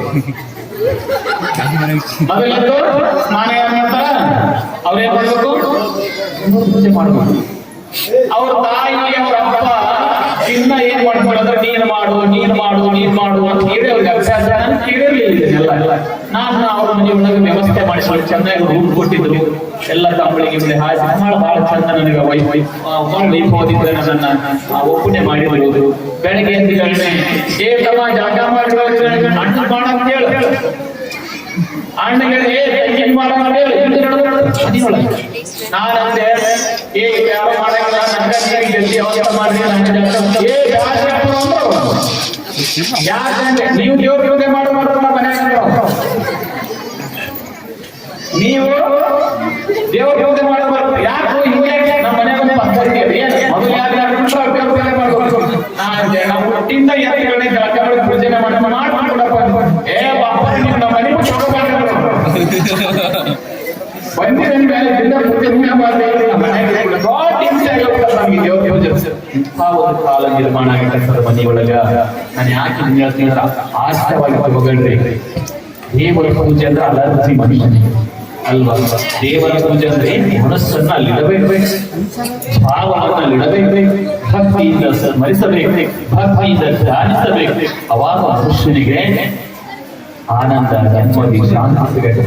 ಮೊದಲೆದ್ದು ಸ್ನಾನ ಯಾರು ಮಾಡ್ತಾರ? ಅವ್ರೇನ್ ಮಾಡ್ಬೇಕು? ಪೂಜೆ ಮಾಡ್ಬೇಕು ಅವ್ರ ತಾಯಿ ಅವ್ರ ಅಪ್ಪ ಇನ್ನ ಏನ್ ಮಾಡ್ಕೊಳ್ಳೋದ್ರೆ ನೀನ್ ಮಾಡು ನೀನ್ ಮಾಡು ನೀನ್ ಮಾಡು ಅಂತ ಹೇಳಿ ಅವ್ರಿಗೆ ಅಭ್ಯಾಸ ನಾನು ಕೇಳಿರ್ಲಿಲ್ಲ ಇದನ್ನೆಲ್ಲ ನಾನು ಅವ್ರ ಮನೆ ಒಳಗೆ ವ್ಯವಸ್ಥೆ ಮಾಡಿಸ್ಕೊಂಡು ಚೆನ್ನಾಗಿ ರೂಮ್ ಕೊಟ್ಟಿದ್ರು. ಎಲ್ಲ ತಂಬಳಿಗೆ ಇಲ್ಲಿ ಹಾಕಿ ಬಹಳ ಬಹಳ ಚಂದ ನನಗೆ ವೈ ವೈ ವೈಫ್ ಓದಿದ್ರೆ ನನ್ನ ಆ, ಮಾಡಿ ಬರುವುದು ಬೆಳಗ್ಗೆ ಎದ್ದು ಹೇಳಿದೆ ಏ ತಮ್ಮ ಜಾಗ ಮಾಡಿ ಅಣ್ಣ ಮಾಡಂತ ಹೇಳು. ಅಣ್ಣಗೆ ಏ ತಂಗಿ ಮಾಡಂತ ಹೇಳು. ಹಿಂದೆ ನಡೆದು ಮನೆಯೊಳಗೆ ನಾನಂದೆ ಏ ಯಾವ ಮಾಡಂಗಿಲ್ಲ ನನ್ನ ಜಲ್ದಿ ಅವಸ್ಥೆ ಮಾಡ್ರಿ ನನ್ನ ಜಲ್ದಿ ಏ ಬ್ಯಾಸ್ರ ಅಂದ್ರು. ಯಾಕಂದ್ರೆ ನೀವು ದೇವ್ರ ಪೂಜೆ ಮಾಡು ಮಾಡು ಮನ್ಯಾಗ ಅಂದ್ರು. ನೀವು ದೇವ್ರ ಪೂಜೆ ಮಾಡಬಾರ್ದು ಯಾಕೆ ಹಿಂಗೆ ನಮ್ಮ ಮನ್ಯಾಗ ಒಂದು ಪದ್ಧತಿ ಇದೆ. ಏನ್ ಮೊದಲು ಯಾರು ಯಾರು ಬಿಟ್ರು ಅವ್ರು ದೇವ್ರ ಪೂಜೆ ಮಾಡ್ಬೇಕು ನಾನು ಅಂದೆ, ನಾವು ಹುಟ್ಟಿಂದ ಎತ್ತುಗಳೇ ಜಳಕ ಮಾಡಿ ಪೂಜೆನೆ ಮಾಡಿ ಮಾಡ್ಬಿಡಪ್ಪ ಏ ಬಾಪ ನೀವು ನಮ್ಮ ಮನೆಗೂ ತಗೋಬಾರ್ದು ಬಂದಿದ ಮೇಲೆ ದಿನ ಪೂಜೆ ಪೂಜೆ ಮಾಡಿ ನಮ್ಮ ಮನೆಗೆ ದೊಡ್ಡ ಹಿಂಸೆ ಆಗ್ಬಿಟ್ಟದ ನಮ್ಗೆ ದೇವ್ರ ಪೂಜೆ ಇಂಥ ಒಂದು ಕಾಲ ನಿರ್ಮಾಣ ಆಗಿರ್ತಕ್ಕಂಥ ಮನೆಯೊಳಗ ನಾನು ಯಾಕೆ ಹಿಂಗೆ ಹೇಳ್ತೀನಿ ಅಂದ್ರೆ ಆಶ್ಚರ್ಯವಾಗಿ ತಗೋಬೇಡ್ರಿ ದೇವರ ಪೂಜೆ ಅಂದ್ರೆ ಅಲರ್ಜಿ ಮನುಷ್ಯನಿಗೆ ಅಲ್ವಾ ದೇವರ ಪೂಜೆ ಅಂದ್ರೆ ಮನಸ್ಸನ್ನ ಅಲ್ಲಿಡಬೇಕು ಭಾವವನ್ನು ಅಲ್ಲಿಡಬೇಕು ಭಕ್ತಿಯಿಂದ ಸ್ಮರಿಸಬೇಕು ಭಕ್ತಿಯಿಂದ ಧ್ಯಾನಿಸಬೇಕು ಅವಾಗ ಮನುಷ್ಯನಿಗೆ ಆನಂದ ನೆಮ್ಮದಿ ಶಾಂತಿ ಸಿಗಕ್ಕೆ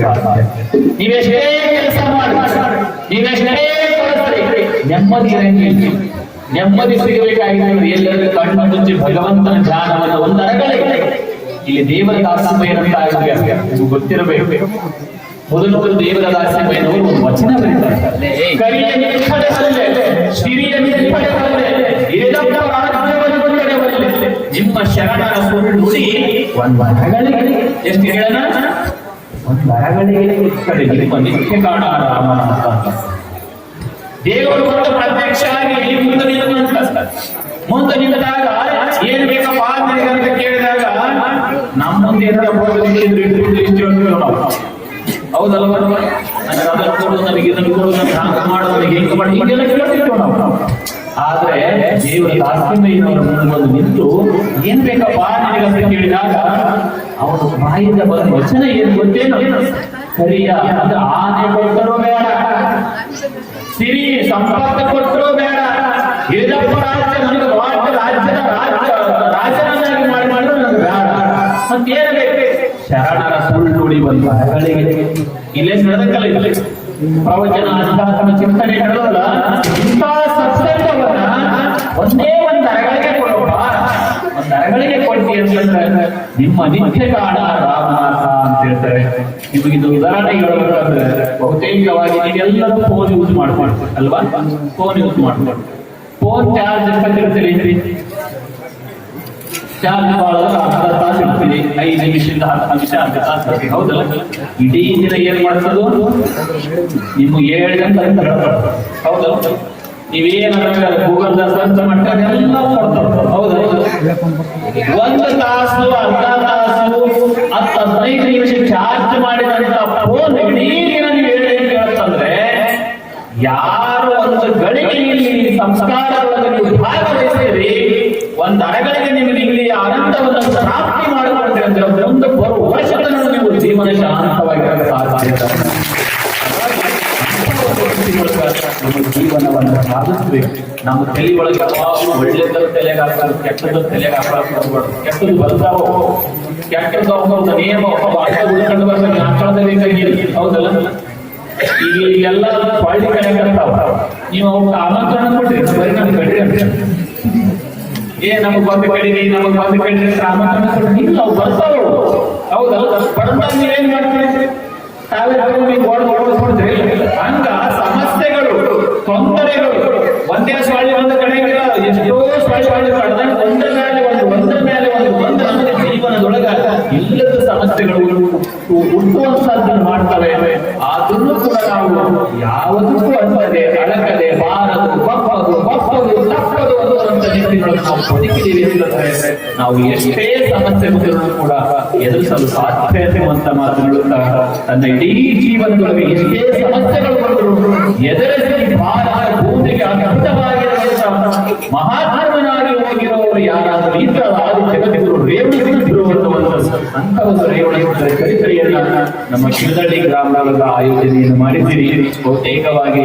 ನೆಮ್ಮದಿ ನೆಮ್ಮದಿ ಸಿಗಬೇಕಾಗಿತ್ತು ಎಲ್ಲರೂ ಕಣ್ಣು ಮುಚ್ಚಿ ಭಗವಂತನ ಧ್ಯಾನವನ್ನು ಒಂದು ಅರಗಳಿಗೆ ಇಲ್ಲಿ ದೇವರ ದಾಸಮಯನಂತ ಆಗಿದೆ ಇದು ಗೊತ್ತಿರಬೇಕು. ಮೊದಲು ಮೊದಲು ದೇವರ ದಾಸಮಯನವರು ಒಂದು ವಚನ ಬರೀತಾರೆ ಕರಿಯ ನಿಪ್ಪಡೆ ಬಲ್ಲೆ, ಸಿರಿಯ ನಿಪ್ಪಡೆ ಒಂದೆಡೆ ಬಲ್ಲೆ. ನಿಮ್ಮ ಶರಣರ ನುಡಿ. ಒಂದು ವರಗಳಿಗೆ ಎಷ್ಟು ಹೇಳೋಣ? ಒಂದು ವರಗಳಿಗೆ ಕಡೆ ನಿಮ್ಮ ನಿತ್ಯ ಕಾಣ ರಾಮನ ದೇವರು ಕೂಡ ಪ್ರತ್ಯಕ್ಷ ಆಗಿ ಮುಂದೆ ನಿಂತ ಮುಂದೆ ನಿಂತಾಗ ಏನ್ ಬೇಕಪ್ಪ ಅಂತ ಕೇಳಿದಾಗ ನಮ್ಮ ಮುಂದೆ ಏನಾರ ಇಟ್ಟು ಇಷ್ಟು ನಾವು ಹೌದಲ್ವ ನನಗೆ ಅದನ್ನು ಕೊಡು ನನಗೆ ಇದನ್ನು ಕೊಡು ನನಗೆ ಹಾಗೆ ಮಾಡು ನನಗೆ ಹಿಂಗೆ ಮಾಡಿ ಹೀಗೆಲ್ಲ ಕೇಳ್ತಿರ್ತೀವಿ ನಾವು. ಆದ್ರೆ ದೇವರ ಬಂದು ನಿಂತು, ಏನ್ ಬೇಕಪ್ಪ ನನಗೆ ಅಂತ ಕೇಳಿದಾಗ, ಅವನು ಬಾಯಿಂದ ಬಂದ ವಚನ ಏನ್ ಗೊತ್ತೇನು? ಸರಿಯ? ಅಂದ್ರೆ ಆನೆ ಕೊಟ್ಟರು ಬೇಡ, ಸಿರಿ ಸಂಪರ್ಕ ಕೊಟ್ಟರು ಬೇಡ ಇದಪ್ಪ ರಾಜ್ಯ ನನಗೆ ರಾಜ್ಯ ರಾಜ್ಯದ ರಾಜ್ಯ, ರಾಜನನ್ನಾಗಿ ಮಾಡಿ ಮಾಡಿದ್ರು ನನಗೆ ಬೇಡ. ಅಂತ ಏನ್ ಬೇಕು? ಶರಣರ ಸುಳ್ಳು ನುಡಿ ಬಂದ ಹೆಗಳಿಗೆ ಇಲ್ಲೇ ನಡೆದಕ್ಕಲ್ಲ ಇಲ್ಲಿ? ಪ್ರವಚನ ಅಂತ ಚಿಂತನೆ ನಡೆದಲ್ಲ? ಇಂಥ ಒಂದೇ ಒಂದು ಅರಗಳಿಗೆ ಕೊಡಪ್ಪ. ಒಂದು ಅರಗಳಿಗೆ ಕೊಡ್ತಿ ಅಂತಂದ್ರೆ ನಿಮ್ಮ ನಿತ್ಯ ಕಾಣ ರಾಮನಾಥ ಅಂತ ಹೇಳ್ತಾರೆ. ನಿಮಗೆ ಇದು ಉದಾಹರಣೆ ಹೇಳಬೇಕಂದ್ರೆ ಬಹುತೇಕವಾಗಿ ನೀವೆಲ್ಲರೂ ಫೋನ್ ಯೂಸ್ ಮಾಡ್ಕೊಂಡು. ಅಲ್ವಾ? ಫೋನ್ ಯೂಸ್ ಮಾಡ್ಕೊಂಡು. ಫೋನ್ ಚಾರ್ಜ್ ಎಷ್ಟಿರ್ತೀರಿ ಚಾರ್ಜ್ ಮಾಡೋದು ಅರ್ಧ ತಾಸು ಇರ್ತೀರಿ ಐದು ನಿಮಿಷದಿಂದ ಹತ್ತು ನಿಮಿಷ ಅರ್ಧ ತಾಸು ಹೌದಲ್ಲ? ಇಡೀ ದಿನ ಏನ್ ಮಾಡ್ತದೋ? ನಿಮ್ಗೆ ಏಳು ಗಂಟೆ. ಅಂತ. ಹೌದಲ್ಲ? ನೀವೇನಾದ್ರೆ ಗೂಗಲ್ ದಾಸ್ ಅಂತ ಕೊಡ್ತಾರೆ. ಹೌದಲ್ಲ ಒಂದು ತಾಸು, ಅರ್ಧ ತಾಸು, ಹತ್ತು ಹದಿನೈದು ನಿಮಿಷ ಚಾರ್ಜ್ ಮಾಡಿದಂತ ಫೋನ್ ದಿನ ನೀವು ಹೇಳಿ ಹೇಳ್ತಂದ್ರೆ ಯಾರು ಒಂದು ಗಳಿಗೆಯಲ್ಲಿ ಸಂಸ್ಕಾರಗಳನ್ನು ನೀವು ಭಾಗವಹಿಸಿರಿ ಒಂದು ಅರಗಳಿಗೆ ನಿಮಗೆ ಇಲ್ಲಿ ಆನಂದವನ್ನು ಪ್ರಾಪ್ತಿ ಮಾಡಿಕೊಂಡ್ರೆ ಅಂದ್ರೆ ಒಂದು ಬರುವ ವರ್ಷಗಳನ್ನು ನೀವು ಜೀವನ ಶಾಂತವಾಗಿರಲು ಸಾಧ್ಯ ನಮ್ಮ ಜೀವನವನ್ನು ಸಾಧಿಸ್ಬೇಕು ನಮ್ಮ ತಲೆ ಒಳಗೆ ಯಾವಾಗಲೂ ಒಳ್ಳೆದ ತಲೆಗೆ ಹಾಕೋದು ಕೆಟ್ಟದ ತಲೆಗೆ ಹಾಕೋದು ಕೆಟ್ಟದ್ದು ಬರ್ತಾವೋ ಕೆಟ್ಟದ್ದು ಅವ್ರದ್ದು ನಿಯಮ ಬರ್ಬೇಕು ನಾಲ್ಕಳದ ಬೇಕಾಗಿಲ್ಲ ಹೌದಲ್ಲ? ಈಗ ಎಲ್ಲ ಪಾಳಿ ಕರೆಯಕತ್ತಾವ ನೀವು ಅವ್ರಿಗೆ ಆಮಂತ್ರಣ ಕೊಡ್ರಿ ನಮ್ಗೆ ಕಡ್ರಿ ಅಂತ. ಏ, ನಮಗ್ ಬಂದು ಕಡಿರಿ ನಮಗ್ ಬಂದು ಕಡಿರಿ ಆಮಂತ್ರಣ ಕೊಡ್ರಿ ನಾವು ಬರ್ತಾವ ಹೌದಲ್ಲ? ಬರ್ತಾ ನೀವೇನ್ ಮಾಡ್ತೀರಿ? ತಾವೇ ನೀವು ಓಡ್ ಹಂಗ ಸಮಸ್ಯೆಗಳು ತೊಂದರೆಗಳು ಒಂದೇ ಸ್ವಾಳಿ ಒಂದು ಕಡೆ ಎಷ್ಟೋ ಸ್ವಾಳಿ ಸ್ವಾಳಿ ಪಡೆದಾಗ ಒಂದ್ರ ಮೇಲೆ ಒಂದು ಒಂದ್ರ ಮೇಲೆ ಒಂದು ಒಂದು ನಮಗೆ ಜೀವನದೊಳಗ ಇಲ್ಲದ ಸಮಸ್ಯೆಗಳು ಹುಟ್ಟುವಂತದ್ದನ್ನು ಮಾಡ್ತವೆ. ಆದರೂ ಕೂಡ ನಾವು ಯಾವುದಕ್ಕೂ ಅಂತದೆ ಅಳಕದೆ ಬಾರದು, ಬಪ್ಪದು ಬಪ್ಪದು, ತಪ್ಪದು ಅನ್ನುವಂತ ನಿಟ್ಟಿನೊಳಗೆ ನಾವು ಬದುಕಿದ್ದೀವಿ ಅಂತಂದ್ರೆ ನಾವು ಎಷ್ಟೇ ಸಮಸ್ಯೆ ಬಂದರೂ ಕೂಡ ಎದುರಿಸಲು ಸಾಧ್ಯ ಅಂತ ಮಾತನಾಡುತ್ತಾ ತನ್ನ ಇಡೀ ಜೀವನದೊಳಗೆ ಎಷ್ಟೇ ಸಮಸ್ಯೆಗಳು ಬಂದರೂ ಎದುರಿಸಿ ಭಾರತ ಭೂಮಿಗೆ ಅದ್ಭುತವಾಗಿರುವಂತ ಮಹಾತ್ಮನಾಗಿ ಹೋಗಿರೋರು ಯಾರಾದರೂ ಇದ್ದ ಆದಿ ಜಗತ್ತಿಗೂ ಅನ್ನುವಂಥದ್ದು ನಮ್ಮ ಶಿವದಳ್ಳಿ ಗ್ರಾಮದ ಆಯೋಜನೆಯನ್ನು ಮಾಡಿದ್ದೀರಿ. ಬಹುತೇಕವಾಗಿ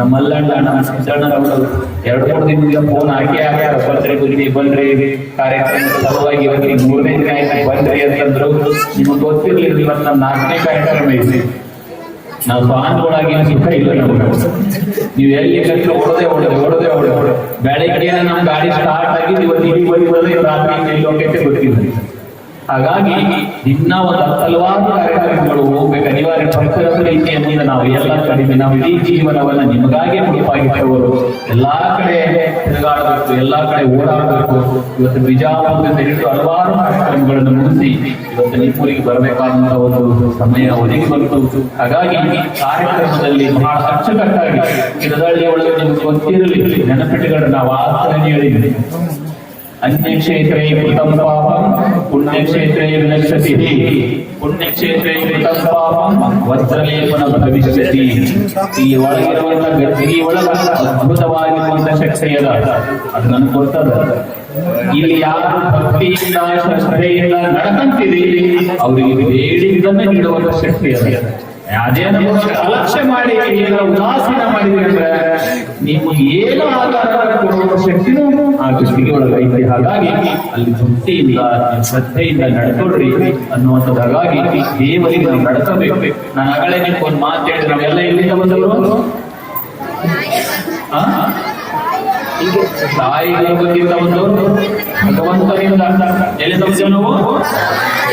ನಮ್ಮಲ್ಲಣ್ಣ ನಮ್ಮ ಸಿದ್ದಣ್ಣನವರು ಎರಡು, ಮೂರು ದಿನದಿಂದ ಫೋನ್ ಹಾಕಿ ಹಾಕ್ಯಾರ ಬಂದ್ರೆ ಬನ್ರಿ ಬನ್ರಿ ಕಾರ್ಯಕ್ರಮ ಸಲುವಾಗಿ ಇವತ್ತಿಗೆ ಮೂರನೇ ದಿನ ಆಯ್ತು ಬನ್ರಿ ಅಂತಂದ್ರು ನಿಮಗೆ ಗೊತ್ತಿರ್ಲಿಲ್ಲ, ಇವತ್ತು ನಮ್ಮ ನಾಲ್ಕನೇ ಕಾರ್ಯಕ್ರಮ ಐತಿ ನಾವು ಸ್ವಾಮಿಗಳಾಗಿ ಸುಖ ಇಲ್ಲ ನಮ್ಗೆ. ನೀವು ಎಲ್ಲಿ ಕಲಿತು ಓಡದೆ ಓಡದೆ ಓಡದೆ ಓಡದೆ ಬೆಳಗ್ಗೆ ನಮ್ಮ ಗಾಡಿ ಸ್ಟಾರ್ಟ್ ಆಗಿ ಇವತ್ತು ಇಲ್ಲಿ ಹೋಗಿ ರಾತ್ರಿ ಎಲ್ಲಿ ಹೋಗಕ್ಕೆ ಗೊತ್ತಿಲ್ಲ. ಹಾಗಾಗಿ ದಿನ ಒಂದು ಹಲವಾರು ಕಾರ್ಯಕ್ರಮಗಳು ಹೋಗ್ಬೇಕು. ಅನಿವಾರ್ಯ ಪರಿಸರದ ರೀತಿಯಿಂದ ನಾವು. ಎಲ್ಲ ಕಡಿಮೆ ನಾವು ಇಡೀ ಜೀವನವನ್ನ ನಿಮಗಾಗಿ ಮುಡಿಪಾಗಿಟ್ಟವರು ಎಲ್ಲಾ ಕಡೆ ತಿರುಗಾಡಬೇಕು, ಎಲ್ಲಾ ಕಡೆ ಓಡಾಡಬೇಕು. ಇವತ್ತು ಬಿಜಾಪುರದಿಂದ ಹಿಡಿದು ಹಲವಾರು ಕಾರ್ಯಕ್ರಮಗಳನ್ನು ಮುಗಿಸಿ ಇವತ್ತು ನಿಮ್ಮೂರಿಗೆ ಬರಬೇಕಾದಂತ ಒಂದು ಸಮಯ ಒದಗಿ ಬಂತು. ಹಾಗಾಗಿ ಕಾರ್ಯಕ್ರಮದಲ್ಲಿ ಬಹಳ ಅಚ್ಚುಕಟ್ಟಾಗಿ ಗಿಡದಳ್ಳಿ ಒಳಗೆ ನಿಮ್ಗೆ ಗೊತ್ತಿರಲಿ. ನೆನಪಿಟ್ಟುಗಳು ನಾವು ಆಚರಣೆ ಹೇಳಿದ್ವಿ ಅನ್ಯಕ್ಷೇತ್ರೇ कृतं पापं पुण्यक्षेत्रे विनश्यति पुण्यक्षेत्रे कृतं पापं ವಜ್ರಲೇಪನ ಭವಿಷ್ಯತಿ ಈ ಒಳಗಿರುವಂತ ಗತಿ ಒಳಗ ಅದ್ಭುತವಾಗಿರುವಂತ ಶಕ್ತಿ ಅದ ಅದು ನನ್ಗೆ ಗೊತ್ತದ ಇಲ್ಲಿ ಯಾರು ಭಕ್ತಿಯಿಂದ ಶ್ರದ್ಧೆಯಿಂದ ನಡಕಂತಿದೆ ಅವರಿಗೆ ಬೇಡಿದ್ದನ್ನು ನೀಡುವಂತ ಶಕ್ತಿ ಅದ ಅದೇನೋ ಅಲಕ್ಷ್ಯ ಮಾಡಿ ಉದಾಸೀನ ಮಾಡಿದ್ರಿ ನೀವು ಏನು ಆಧಾರ ಕೊಡುವ ಶಕ್ತಿನೂ ಆ ಕೃಷ್ಣಿಗೆ ಒಳಗೈತೆ ಹಾಗಾಗಿ ಅಲ್ಲಿ ಭಕ್ತಿಯಿಂದ, ಶ್ರದ್ಧೆಯಿಂದ ನಡ್ಕೊಳ್ರಿ ಅನ್ನುವಂಥದ್ದು ಹಾಗಾಗಿ ದೇವರಿಗೆ ನಾವು ನಡ್ಕೋಬೇಕು. ನಾನು ಆಗಲೇ ನಿಮ್ಗೆ ಒಂದು ಮಾತು ಹೇಳಿದ್ರೆ ನಾವೆಲ್ಲ ಎಲ್ಲಿಂದ ಬಂದವರು? ತಾಯಿ ಗರ್ಭದಿಂದ ಬಂದವರು? ಭಗವಂತನಿಂದ. ಎಲ್ಲಿಂದ ಬಂದೇವು ನಾವು?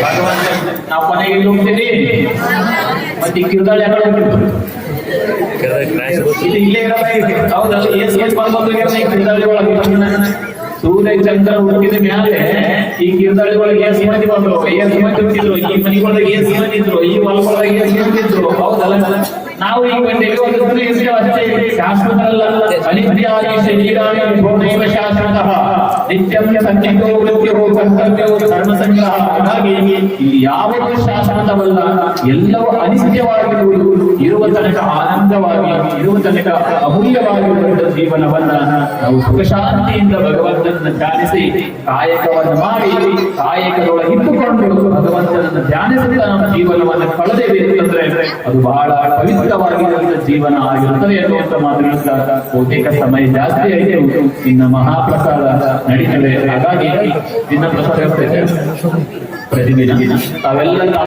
ಭಗವಂತ ನಾವು ಮನೆಗೆ ಎಲ್ಲಿ ಹೋಗ್ತೀವಿ ಮತ್ತೆ ಕಿರ್ದಾಳಿ ಯಾಕಡೆ ಇದು ಇಲ್ಲೇ ಇರಬೇಕು ಹೌದಾ? ಏಸ್ ಸೂರ್ಯ ಚಂದ್ರ ಹುಟ್ಟಿದ ಮ್ಯಾಲೆ ಈ ಕಿರ್ದಾಳಿ ಒಳಗೆ ಏಸ್ ಮಂದಿ ಬಂದ್ರು? ಏಸ್ ಮಂದಿ ಹುಟ್ಟಿದ್ರು ಈ ಮನೆಗೊಳಗೆ ಏಸ್ ಮಂದಿ ಇದ್ರು? ಈ ಹೌದಲ್ಲ ನಾವು ಈ ಗಂಟೆಗೆ ಒಂದು ಶಾಶ್ವತ ಅಲ್ಲ ಭೂಮೈವ ಶಾಶ್ವತಃ. ನಿತ್ಯಂ ಸಂಚಿತೋ ಮೃತ್ಯುವು ಕರ್ತವ್ಯವು ಧರ್ಮ ಸಂಗ್ರಹ ಹಾಗಾಗಿ ಇಲ್ಲಿ ಯಾವುದೂ ಶಾಶ್ವತವಲ್ಲ ಎಲ್ಲವೂ ಅನಿತ್ಯವಾಗಿರುವುದು ಇರುವ ತನಕ ಆನಂದವಾಗಿ ಇರುವ ತನಕ ಅಮೂಲ್ಯವಾಗಿರುವಂತಹ ಜೀವನವನ್ನ ನಾವು ಸುಖಶಾಂತಿಯಿಂದ ಭಗವಂತನನ್ನು ಧ್ಯಾನಿಸಿ ಕಾಯಕವನ್ನು ಮಾಡಿ ಕಾಯಕದೊಳಗೆ ಇಟ್ಟುಕೊಂಡು ಭಗವಂತನನ್ನು ಧ್ಯಾನಿಸುತ್ತಾ ನಮ್ಮ ಜೀವನವನ್ನು ಕಳೆದೇವೆ ಅಂತಂದ್ರೆ ಅದು ಬಹಳ ಪವಿತ್ರವಾಗಿರುವಂತಹ ಜೀವನ ಆಗಿರುತ್ತದೆ ಅನ್ನುವಂತ ಮಾತನಾಡ್ತಾ ಬಹುತೇಕ ಸಮಯ ಜಾಸ್ತಿ ಆಯಿತು ಇನ್ನ ಮಹಾಪ್ರಸಾದ ನಡೀತದೆ ಹಾಗಾಗಿ ಇನ್ನ ಪ್ರಸಾದ ಪ್ರತಿದಿನ ತಾವೆಲ್ಲ